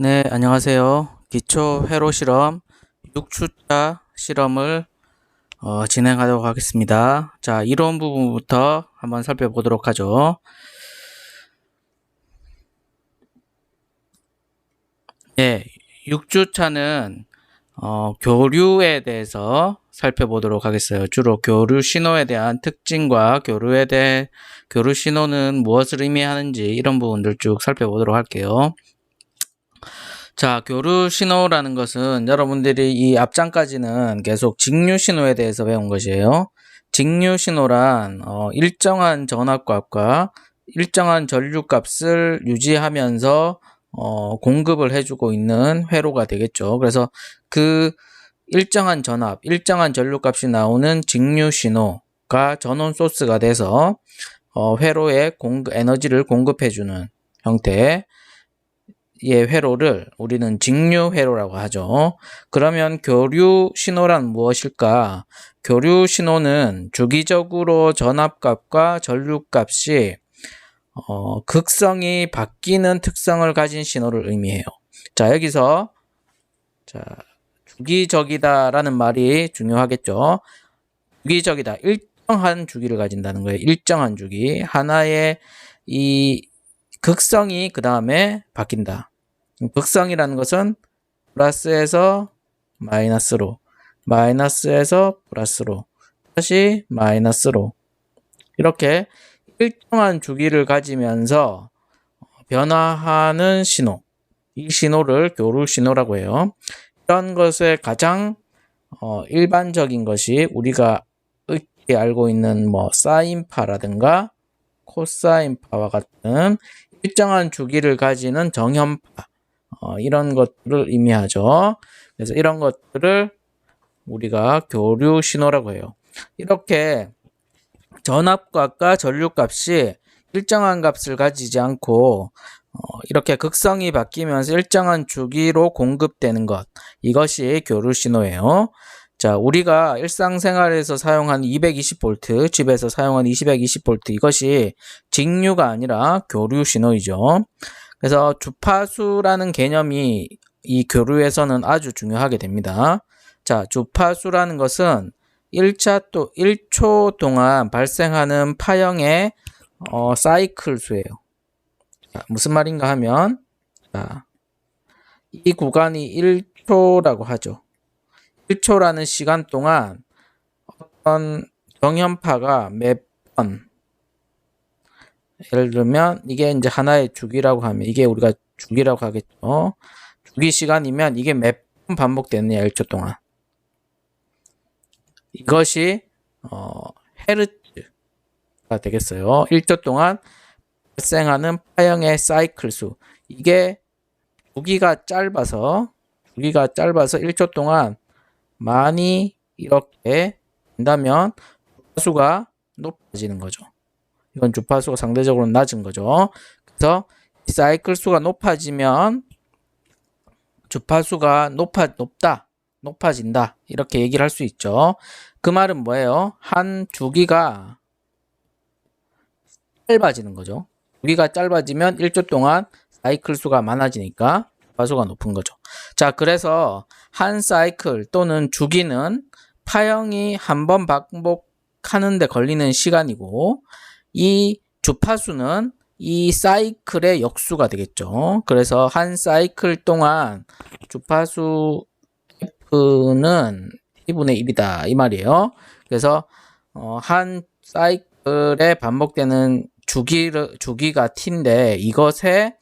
네, 안녕하세요. 기초 회로 실험 6주차 실험을 어, 진행하도록 하겠습니다. 자, 이론 부분부터 한번 살펴보도록 하죠. 네, 6주차는 어, 교류에 대해서 살펴보도록 하겠어요. 주로 교류 신호에 대한 특징과 교류에 대해 교류 신호는 무엇을 의미하는지 이런 부분들 쭉 살펴보도록 할게요. 자, 교류 신호라는 것은 여러분들이 이 앞장까지는 계속 직류 신호에 대해서 배운 것이에요. 직류 신호란 어, 일정한 전압값과 일정한 전류값을 유지하면서 어, 공급을 해주고 있는 회로가 되겠죠. 그래서 그 일정한 전압, 일정한 전류값이 나오는 직류 신호가 전원 소스가 돼서 어, 회로에 공급, 에너지를 공급해주는 형태. 의 회로를 우리는 직류 회로라고 하죠. 그러면 교류 신호란 무엇일까? 교류 신호는 주기적으로 전압값과 전류값이 어, 극성이 바뀌는 특성을 가진 신호를 의미해요. 자, 여기서 자, 주기적이다라는 말이 중요하겠죠. 주기적이다. 일정한 주기를 가진다는 거예요. 일정한 주기. 하나의 이 극성이 그 다음에 바뀐다. 극성이라는 것은 플러스에서 마이너스로, 마이너스에서 플러스로, 다시 마이너스로 이렇게 일정한 주기를 가지면서 변화하는 신호, 이 신호를 교류 신호라고 해요. 이런 것의 가장 어, 일반적인 것이 우리가 익히 알고 있는 뭐 사인파라든가 코사인파와 같은 일정한 주기를 가지는 정현파 어, 이런 것들을 의미하죠. 그래서 이런 것들을 우리가 교류 신호라고 해요. 이렇게 전압값과 전류값이 일정한 값을 가지지 않고 어, 이렇게 극성이 바뀌면서 일정한 주기로 공급되는 것 이것이 교류 신호예요. 자, 우리가 일상생활에서 사용하는 220V, 집에서 사용하는 220V 이것이 직류가 아니라 교류 신호이죠. 그래서 주파수라는 개념이 이 교류에서는 아주 중요하게 됩니다. 자, 주파수라는 것은 1차 또 1초 동안 발생하는 파형의 어, 사이클 수예요. 자, 무슨 말인가 하면 자, 이 구간이 1초라고 하죠. 1초라는 시간 동안 어떤 정현파가 몇 번, 예를 들면 이게 이제 하나의 주기라고 하면 이게 우리가 주기라고 하겠죠. 주기 시간이면 이게 몇 번 반복되느냐 1초 동안. 이것이 어, 헤르츠가 되겠어요. 1초 동안 발생하는 파형의 사이클 수. 이게 주기가 짧아서 주기가 짧아서 1초 동안 많이 이렇게 된다면 주파수가 높아지는 거죠. 이건 주파수가 상대적으로 낮은 거죠. 그래서 사이클 수가 높아지면 주파수가 높아 높다, 높아진다 이렇게 얘기를 할 수 있죠. 그 말은 뭐예요? 한 주기가 짧아지는 거죠. 주기가 짧아지면 1초 동안 사이클 수가 많아지니까 주파수가 높은 거죠. 자, 그래서 한 사이클 또는 주기는 파형이 한 번 반복하는데 걸리는 시간이고 이 주파수는 이 사이클의 역수가 되겠죠. 그래서 한 사이클 동안 주파수 F는 T분의 1이다 이 말이에요. 그래서 어, 한 사이클에 반복되는 주기를, 주기가 T인데 이것의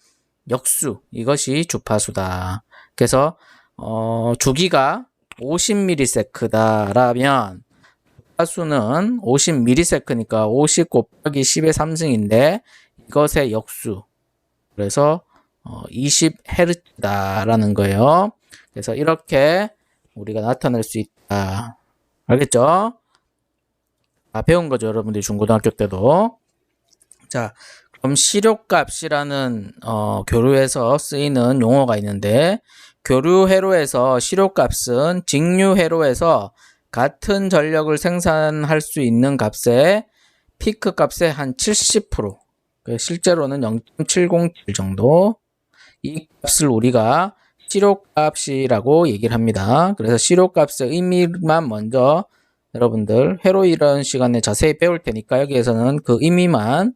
역수 이것이 주파수다. 그래서 어, 주기가 50ms다라면 주파수는 50ms니까 50 곱하기 10의 3승인데 이것의 역수 그래서 어, 20Hz다라는 거예요. 그래서 이렇게 우리가 나타낼 수 있다. 알겠죠? 아, 배운 거죠, 여러분들이 중고등학교 때도. 자, 그럼 시료값이라는 어, 교류에서 쓰이는 용어가 있는데 교류 회로에서 시료값은 직류 회로에서 같은 전력을 생산할 수 있는 값의 피크 값의 한 70%, 그 실제로는 0.707 정도 이 값을 우리가 시료값이라고 얘기를 합니다. 그래서 시료값의 의미만 먼저 여러분들 회로 이론 시간에 자세히 배울 테니까 여기에서는 그 의미만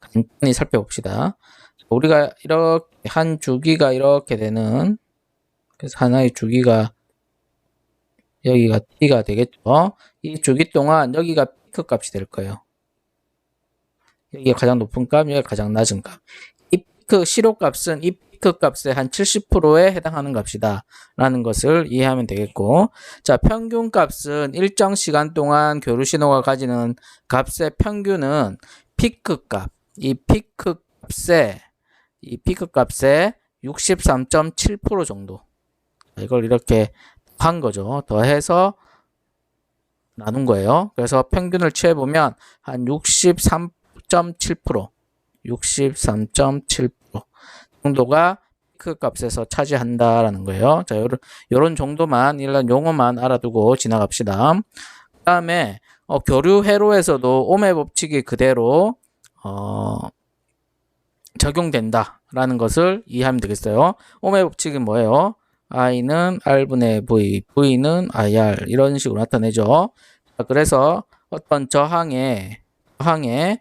간단히 살펴봅시다. 우리가 이렇게 한 주기가 이렇게 되는 그래서 하나의 주기가 여기가 t가 되겠죠. 이 주기 동안 여기가 피크 값이 될 거예요. 여기가 가장 높은 값, 여기가 가장 낮은 값. 이 피크 시로 값은 이 피크 값의 한 70%에 해당하는 값이다. 라는 것을 이해하면 되겠고. 자, 평균 값은 일정 시간 동안 교류 신호가 가지는 값의 평균은 피크 값. 이 피크 값의 이 피크 값의 63.7% 정도. 이걸 이렇게 한 거죠. 더해서 나눈 거예요. 그래서 평균을 취해보면 한 63.7% 63.7% 정도가 피크 값에서 차지한다라는 거예요. 자, 요런, 요런 정도만, 이런 용어만 알아두고 지나갑시다. 그 다음에, 어, 교류 회로에서도 오메 법칙이 그대로, 어, 적용된다라는 것을 이해하면 되겠어요. 오메 법칙은 뭐예요? I는 r분의 v, v는 ir 이런 식으로 나타내죠. 자, 그래서 어떤 저항의 저항의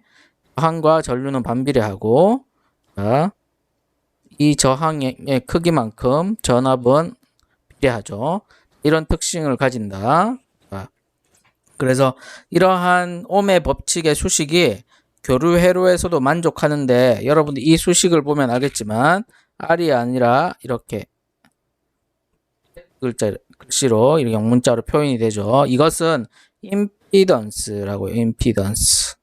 저항과 전류는 반비례하고 자, 이 저항의 크기만큼 전압은 비례하죠. 이런 특징을 가진다. 자, 그래서 이러한 옴의 법칙의 수식이 교류 회로에서도 만족하는데 여러분들 이 수식을 보면 알겠지만 R이 아니라 이렇게 글자 글씨로 이렇게 영문자로 표현이 되죠. 이것은 임피던스라고. 임피던스.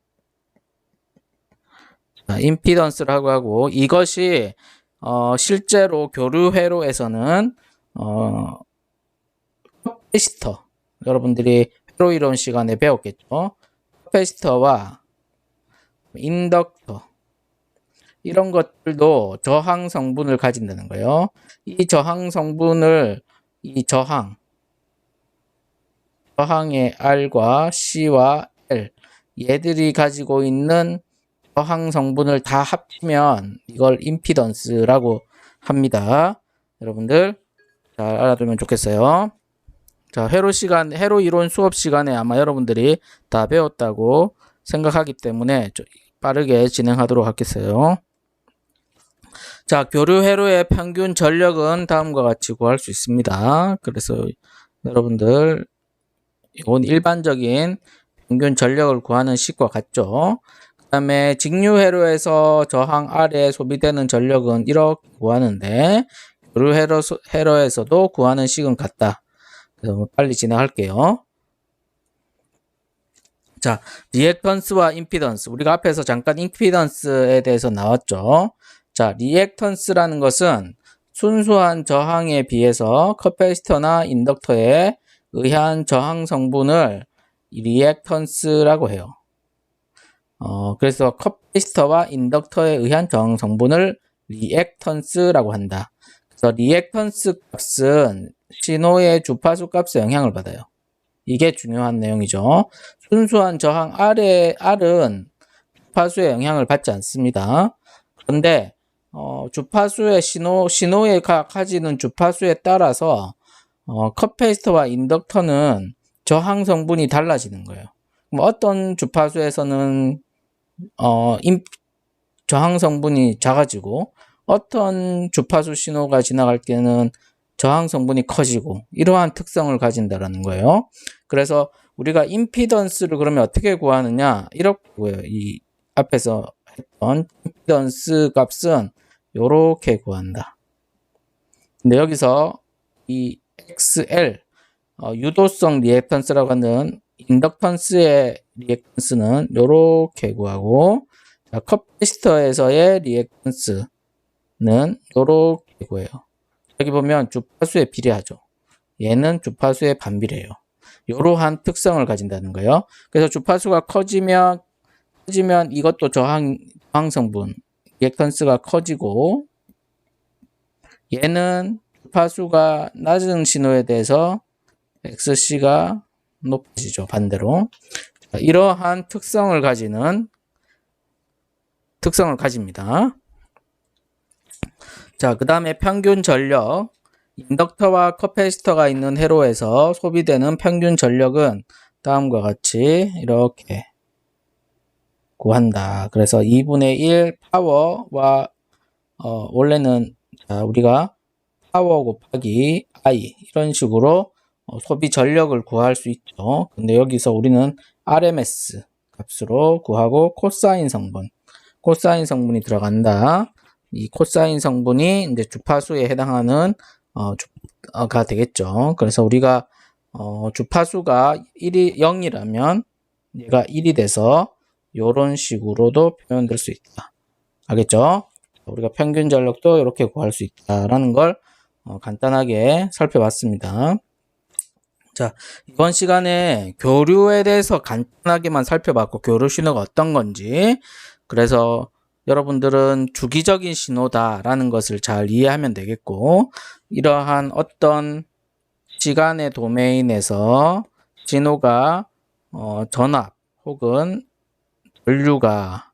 자, 임피던스라고 하고 이것이 어, 실제로 교류 회로에서는 어, 캐시터 여러분들이 회로 이론 시간에 배웠겠죠. 캐시터와 인덕터 이런 것들도 저항 성분을 가진다는 거예요. 이 저항 성분을 이 저항 저항의 R과 C와 L 얘들이 가지고 있는 저항 성분을 다 합치면 이걸 임피던스라고 합니다. 여러분들 잘 알아두면 좋겠어요. 자, 회로 시간, 회로 이론 수업 시간에 아마 여러분들이 다 배웠다고 생각하기 때문에 좀 빠르게 진행하도록 하겠어요. 자, 교류 회로의 평균 전력은 다음과 같이 구할 수 있습니다. 그래서 여러분들 이건 일반적인 평균 전력을 구하는 식과 같죠. 그 다음에 직류 회로에서 저항 아래 소비되는 전력은 이렇게 구하는데 교류 회로, 회로에서도 구하는 식은 같다. 그래서 빨리 진행할게요. 자, 리액턴스와 임피던스. 우리가 앞에서 잠깐 임피던스에 대해서 나왔죠. 자, 리액턴스라는 것은 순수한 저항에 비해서 커패시터나 인덕터에 의한 저항 성분을 리액턴스라고 해요. 어, 그래서 커패시터와 인덕터에 의한 저항 성분을 리액턴스라고 한다. 그래서 리액턴스 값은 신호의 주파수 값에 영향을 받아요. 이게 중요한 내용이죠. 순수한 저항 R의, R은 주파수에 영향을 받지 않습니다. 그런데 어, 주파수의 신호, 신호에 가, 가지는 주파수에 따라서 어, 컵페이스터와 인덕터는 저항 성분이 달라지는 거예요. 그럼 어떤 주파수에서는 어, 임, 저항 성분이 작아지고 어떤 주파수 신호가 지나갈 때는 저항 성분이 커지고 이러한 특성을 가진다라는 거예요. 그래서 우리가 임피던스를 그러면 어떻게 구하느냐? 이렇게 구해요. 이 앞에서 했던 임피던스 값은 이렇게 구한다. 근데 여기서 이 XL 어, 유도성 리액턴스라고 하는 인덕턴스의 리액턴스는 이렇게 구하고 자, 커피스터에서의 리액턴스는 이렇게 구해요. 여기 보면 주파수에 비례하죠. 얘는 주파수에 반비례해요. 이러한 특성을 가진다는 거예요. 그래서 주파수가 커지면 커지면 이것도 저항 저항 성분 리액턴스가 커지고 얘는 주파수가 낮은 신호에 대해서 XC가 높아지죠. 반대로. 이러한 특성을 가지는 특성을 가집니다. 자, 그 다음에 평균 전력. 인덕터와 커패시터가 있는 회로에서 소비되는 평균 전력은 다음과 같이 이렇게 구한다. 그래서 2분의 1 파워와 어, 원래는 자, 우리가 파워 곱하기 i 이런 식으로 어, 소비 전력을 구할 수 있죠. 근데 여기서 우리는 RMS 값으로 구하고 코사인 성분, 코사인 성분이 들어간다. 이 코사인 성분이 이제 주파수에 해당하는 어, 주가 되겠죠. 그래서 우리가 어, 주파수가 1이 0이라면 얘가 1이 돼서 이런 식으로도 표현될 수 있다. 알겠죠? 우리가 평균 전력도 이렇게 구할 수 있다라는 걸 어, 간단하게 살펴봤습니다. 자, 이번 시간에 교류에 대해서 간단하게만 살펴봤고, 교류 신호가 어떤 건지, 그래서 여러분들은 주기적인 신호다라는 것을 잘 이해하면 되겠고, 이러한 어떤 시간의 도메인에서 신호가 어, 전압 혹은 전류가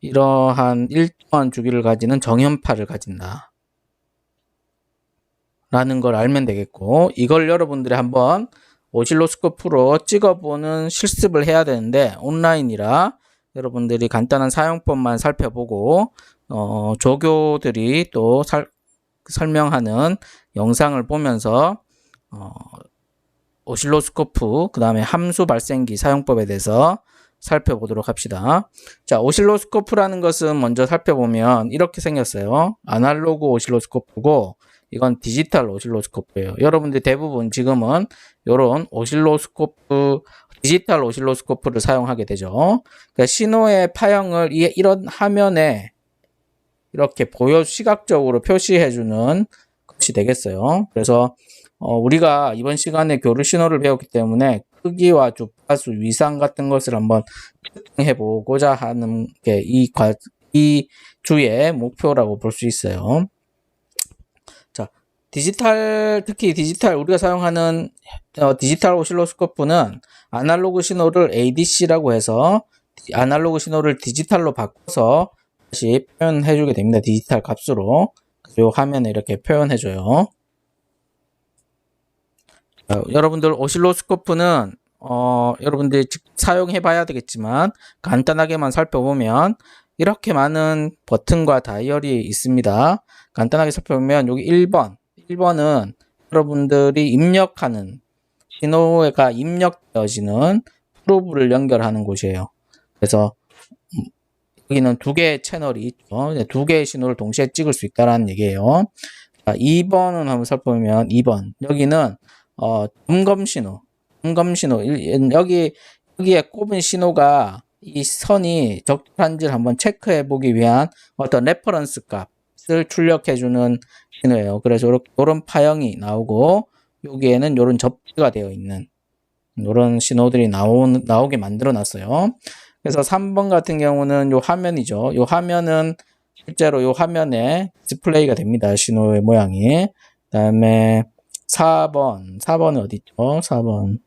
이러한 일정한 주기를 가지는 정연파를 가진다. 라는 걸 알면 되겠고 이걸 여러분들이 한번 오실로스코프로 찍어보는 실습을 해야 되는데 온라인이라 여러분들이 간단한 사용법만 살펴보고 어, 조교들이 또 살, 설명하는 영상을 보면서 어, 오실로스코프 그 다음에 함수 발생기 사용법에 대해서 살펴보도록 합시다. 자, 오실로스코프라는 것은 먼저 살펴보면 이렇게 생겼어요. 아날로그 오실로스코프고 이건 디지털 오실로스코프예요. 여러분들 대부분 지금은 이런 오실로스코프 디지털 오실로스코프를 사용하게 되죠. 그러니까 신호의 파형을 이, 이런 화면에 이렇게 보여 시각적으로 표시해주는 것이 되겠어요. 그래서 어, 우리가 이번 시간에 교류 신호를 배웠기 때문에 크기와 주 파수, 위상 같은 것을 한번 특정해 보고자 하는 게이이 주의 목표라고 볼 수 있어요. 자, 디지털 특히 디지털 우리가 사용하는 어, 디지털 오실로스코프는 아날로그 신호를 ADC라고 해서 아날로그 신호를 디지털로 바꿔서 다시 표현해 주게 됩니다. 디지털 값으로 이 화면에 이렇게 표현해 줘요. 어, 여러분들 오실로스코프는 어, 여러분들이 사용해 봐야 되겠지만 간단하게만 살펴보면 이렇게 많은 버튼과 다이얼이 있습니다. 간단하게 살펴보면 여기 1번 1번은 여러분들이 입력하는 신호가 입력되어지는 프로브를 연결하는 곳이에요. 그래서 음, 여기는 두 개의 채널이 있죠. 두 개의 신호를 동시에 찍을 수 있다는 얘기예요. 자, 2번은 한번 살펴보면 2번 여기는 어, 점검 신호, 점검 신호 여기 여기에 꼽은 신호가 이 선이 적절한지를 한번 체크해 보기 위한 어떤 레퍼런스 값을 출력해 주는 신호예요. 그래서 이런 파형이 나오고 여기에는 이런 접지가 되어 있는 이런 신호들이 나오, 나오게 만들어 놨어요. 그래서 3번 같은 경우는 이 화면이죠. 이 화면은 실제로 이 화면에 디스플레이가 됩니다. 신호의 모양이. 그 다음에 4번. 4번은 어디 있죠? 4번.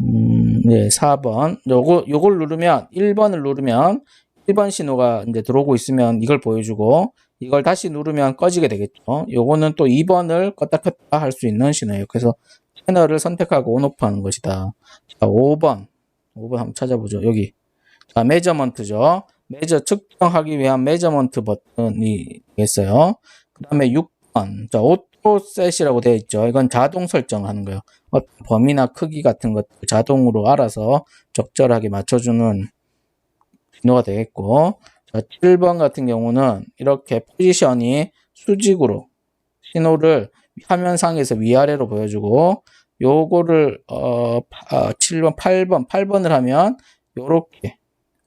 음, 네, 4번. 요거, 요걸 누르면, 1번을 누르면, 1번 신호가 이제 들어오고 있으면 이걸 보여주고, 이걸 다시 누르면 꺼지게 되겠죠. 요거는 또 2번을 껐다 켰다 할 수 있는 신호예요. 그래서 채널을 선택하고 온오프 하는 것이다. 자, 5번. 5번 한번 찾아보죠. 여기. 자, 메저먼트죠. 메저 측정하기 위한 메저먼트 버튼이 있어요. 그 다음에 6번. 자, 오토셋이라고 되어 있죠. 이건 자동 설정하는 거예요. 어떤 범위나 크기 같은 것들 자동으로 알아서 적절하게 맞춰주는 신호가 되겠고, 자, 7번 같은 경우는 이렇게 포지션이 수직으로 신호를 화면상에서 위아래로 보여주고, 요거를, 어, 7번, 8번, 8번을 하면, 요렇게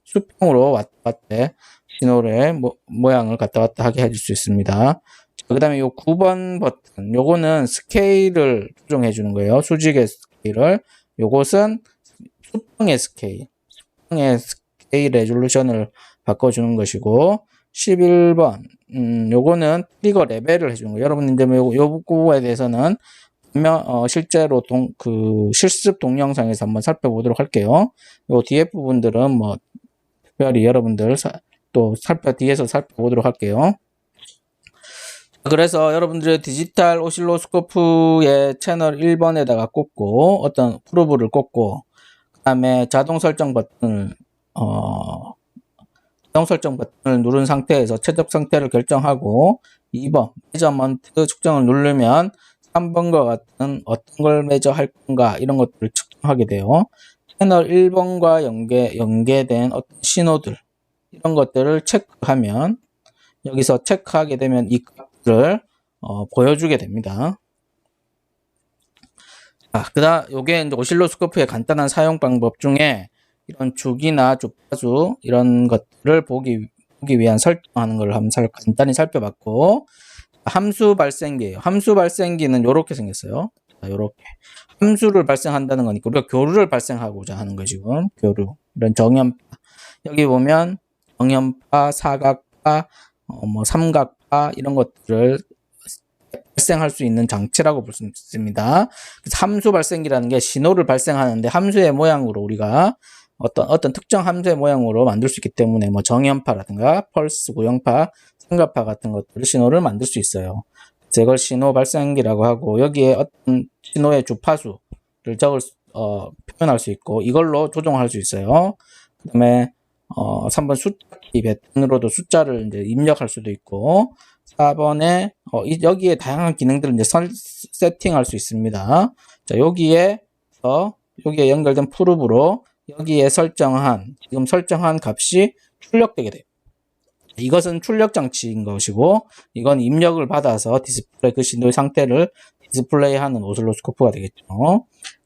수평으로 왔다 갔다 신호를 모, 모양을 갔다 갔다 하게 해줄 수 있습니다. 그 다음에 요 9번 버튼, 요거는 스케일을 조정해 주는 거예요. 수직의 스케일을. 요것은 수평의 스케일, 수평의 스케일 레졸루션을 바꿔주는 것이고, 11번, 음, 요거는 트리거 레벨을 해주는 거예요. 여러분, 이제 뭐 요, 요거에 대해서는 어, 실제로 동, 그, 실습 동영상에서 한번 살펴보도록 할게요. 요 뒤에 부분들은 뭐, 특별히 여러분들 사, 또 살펴 뒤에서 살펴보도록 할게요. 그래서 여러분들의 디지털 오실로스코프의 채널 1번에다가 꽂고 어떤 프로브를 꽂고 그 다음에 자동 설정 버튼을 어 자동 설정 버튼을 누른 상태에서 최적 상태를 결정하고 2번 메저먼트 측정을 누르면 3번과 같은 어떤 걸 매저할 건가 이런 것들을 측정하게 돼요. 채널 1번과 연계 연계된 어떤 신호들 이런 것들을 체크하면 여기서 체크하게 되면 이 값 을 어, 보여주게 됩니다. 아, 그다 요게 이제 오실로스코프의 간단한 사용 방법 중에 이런 주기나 주파수 이런 것들을 보기 보기 위한 설정하는 걸 한번 살- 간단히 살펴봤고 함수 발생기예요. 함수 발생기는 이렇게 생겼어요. 자, 요렇게 함수를 발생한다는 거니까 우리가 교류를 발생하고자 하는 거 지금 교류 이런 정연파 여기 보면 정연파, 사각파, 어, 뭐 삼각파 이런 것들을 발생할 수 있는 장치라고 볼 수 있습니다. 함수 발생기라는 게 신호를 발생하는데 함수의 모양으로 우리가 어떤 어떤 특정 함수의 모양으로 만들 수 있기 때문에 뭐 정연파라든가 펄스, 고연파, 삼각파 같은 것들을 신호를 만들 수 있어요. 이걸 신호 발생기라고 하고 여기에 어떤 신호의 주파수를 적을 수- 어, 표현할 수 있고 이걸로 조정할 수 있어요. 그다음에 어, 3번 숫자키 버튼으로도 숫자를 이제 입력할 수도 있고 4번에 어, 이- 여기에 다양한 기능들을 이제 설, 세팅할 수 있습니다. 자, 여기에 어, 여기에 연결된 프로브로 여기에 설정한 지금 설정한 값이 출력되게 돼요. 이것은 출력 장치인 것이고 이건 입력을 받아서 디스플레이 그 신호의 상태를 디스플레이하는 오슬로스코프가 되겠죠.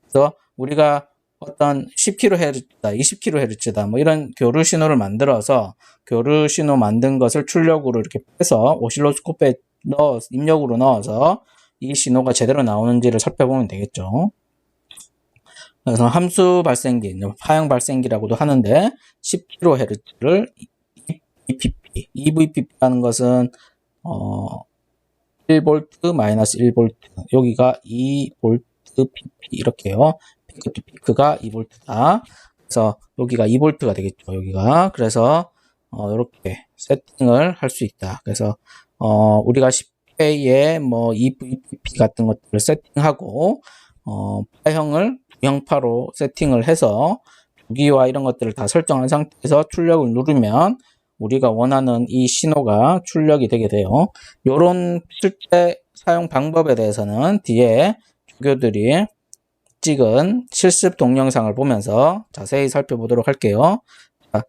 그래서 우리가 어떤 10kHz다, 20kHz다, 뭐 이런 교류 신호를 만들어서 교류 신호 만든 것을 출력으로 이렇게 빼서 오실로스코프에 넣어 입력으로 넣어서 이 신호가 제대로 나오는지를 살펴보면 되겠죠. 그래서 함수 발생기, 파형 발생기라고도 하는데 10kHz를 EVP, EVP라는 것은 어 1V 마이너스 1V 여기가 2V PP 이렇게요. 투 피크가 2V다. 그래서 여기가 2V가 되겠죠. 여기가 그래서 어, 이렇게 세팅을 할 수 있다. 그래서 어, 우리가 10K에 뭐 EVP 같은 것들을 세팅하고 어, 파형을 형파로 세팅을 해서 주기와 이런 것들을 다 설정한 상태에서 출력을 누르면 우리가 원하는 이 신호가 출력이 되게 돼요. 요런 실제 사용 방법에 대해서는 뒤에 조교들이 찍은 실습 동영상을 보면서 자세히 살펴보도록 할게요. 자,